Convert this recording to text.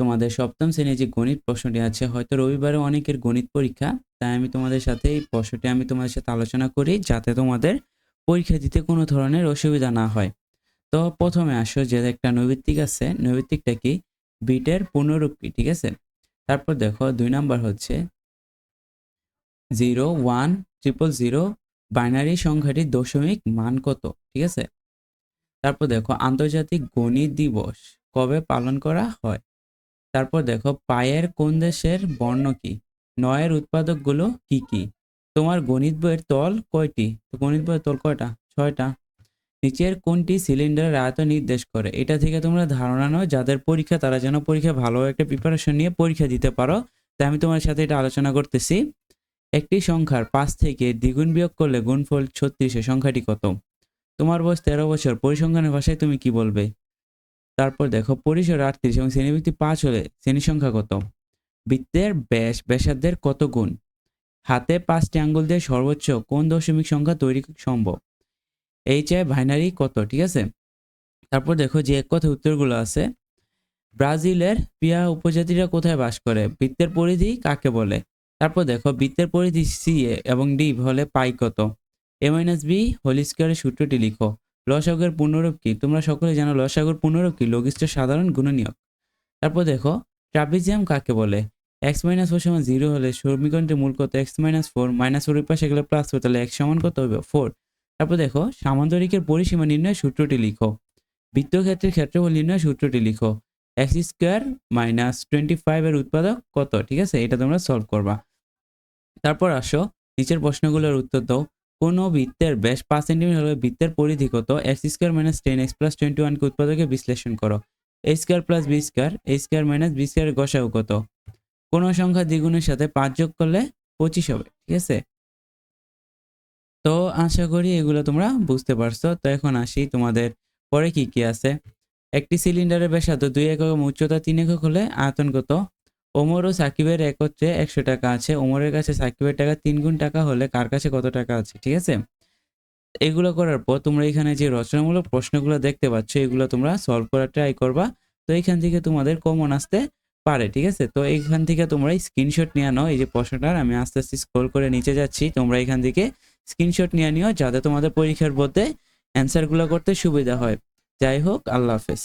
তোমাদের সপ্তম শ্রেণির যে গণিত প্রশ্নটি আছে, হয়তো রবিবারে অনেকের গণিত পরীক্ষা, তাই আমি তোমাদের সাথে এই প্রশ্নটি আমি তোমাদের সাথে আলোচনা করি যাতে তোমাদের পরীক্ষা দিতে কোনো ধরনের অসুবিধা না হয়। তো প্রথমে আসো, যে একটা নৈবিত্তিক আছে, নৈবিত্তিকটা কি? বিটের পুনরূপটি ঠিক আছে? তারপর দেখো, দুই নাম্বার হচ্ছে zero one triple zero binary সংখ্যাটির দশমিক মান কত, ঠিক আছে? তারপর দেখো, আন্তর্জাতিক গণিত দিবস কবে পালন করা হয়? তারপর দেখো, পায়ের কোন দেশের বর্ণ কি? নয়ের উৎপাদকগুলো কি কি? তোমার গণিত বইয়ের তল কয়টি? গণিত বইয়ের তল কয়টা? ছয়টা। নিচের কোনটি সিলিন্ডারের আয়তন নির্দেশ করে? এটা থেকে তোমরা ধারণা নাও, যাদের পরীক্ষা তারা যেন পরীক্ষা ভালো একটা প্রিপারেশন নিয়ে পরীক্ষা দিতে পারো। তাই আমি তোমার সাথে এটা আলোচনা করতেছি। একটি সংখ্যার পাঁচ থেকে দ্বিগুণ বিয়োগ করলে গুণফল ছত্রিশে। সংখ্যাটি কত? তোমার বয়স তেরো বছর। পরিসংখ্যানের ভাষায় তুমি কি বলবে? তারপর দেখো পরিসর আটত্রিশ এবং শ্রেণীভিত্তি পাঁচ হলে শ্রেণি সংখ্যা কত? বৃত্তের ব্যাস, ব্যাসার্ধের কত গুণ? হাতে পাঁচটি আঙ্গুল দিয়ে সর্বোচ্চ কোন দশমিক সংখ্যা তৈরি সম্ভব? এইচ আই বাইনারি কত? ঠিক আছে? তারপর দেখো যে এক কথা উত্তরগুলো আছে। ব্রাজিলের পিয়া উপজাতিরা কোথায় বাস করে? বৃত্তের পরিধি কাকে বলে? তারপর দেখো বৃত্তের পরিধি সি এবং ডি হলে পাই কত? এ মাইনাস বি হোল স্কোয়ারের সূত্রটি লিখো। লসাগুর পুনরূপ কি? তোমরা সকলে জানো লসাগুর পুনরূপ কি? লঘিষ্ঠের সাধারণ গুণনীয়ক। তারপর দেখো, ট্রাপিজিয়াম কাকে বলে? এক্স মাইনাস ফোর সমান জিরো হলে সমীকরণটির মূল কত? X minus four minus four পাশে গেলে প্লাস ফোর তাহলে এক্স সমান কত হবে? ফোর তারপর দেখো, সামান্তরিকের পরিসীমা নির্ণয় সূত্রটি লিখো। বৃত্তক্ষেত্রের ক্ষেত্রফল নির্ণয় সূত্রটি লিখো। এক্স স্কোয়ার মাইনাস টোয়েন্টি ফাইভের উৎপাদক কত? ঠিক আছে? এটা তোমরা সলভ করবা। তারপর আসো, নিচের প্রশ্নগুলোর উত্তর দাও। কোনো বৃত্তের ব্যাস পাঁচ সেন্টিমিটার হলে বৃত্তের পরিধি কত? X square minus ten X plus twenty ওয়ানকে উৎপাদকে বিশ্লেষণ করো। A square plus B square, A square minus B square গসাও কত? কোনো সংখ্যা দ্বিগুণের সাথে পাঁচ যোগ করলে পঁচিশ হবে, ঠিক আছে? তো আশা করি এগুলো তোমরা বুঝতে পারছ। তো এখন আসি তোমাদের পরে কি কি আছে। একটি সিলিন্ডারের ব্যাসার্ধ দুই একক উচ্চতা তিন একক হলে আয়তন কত? ওমর ও সাকিবের একত্রে একশো টাকা আছে। ওমরের কাছে সাকিবের টাকা তিন গুণ টাকা হলে কার কাছে কত টাকা আছে, ঠিক আছে? এগুলো করার পর তোমরা এখানে যে রচনামূলক প্রশ্নগুলো দেখতে পাচ্ছ, এগুলো তোমরা সলভ করার ট্রাই করবা। তো এখান থেকে তোমাদের কমন আসতে পারে, ঠিক আছে? তো এইখান থেকে তোমরা স্ক্রিনশট নিয়ে নাও। এই যে প্রশ্নটার, আমি আস্তে আস্তে স্ক্রল করে নিচে যাচ্ছি। তোমরা এখান থেকে স্ক্রিনশট নিয়ে নিও, যাতে তোমাদের পরীক্ষার মধ্যে অ্যান্সারগুলো করতে সুবিধা হয়। যাই হোক, আল্লাহ হাফেজ।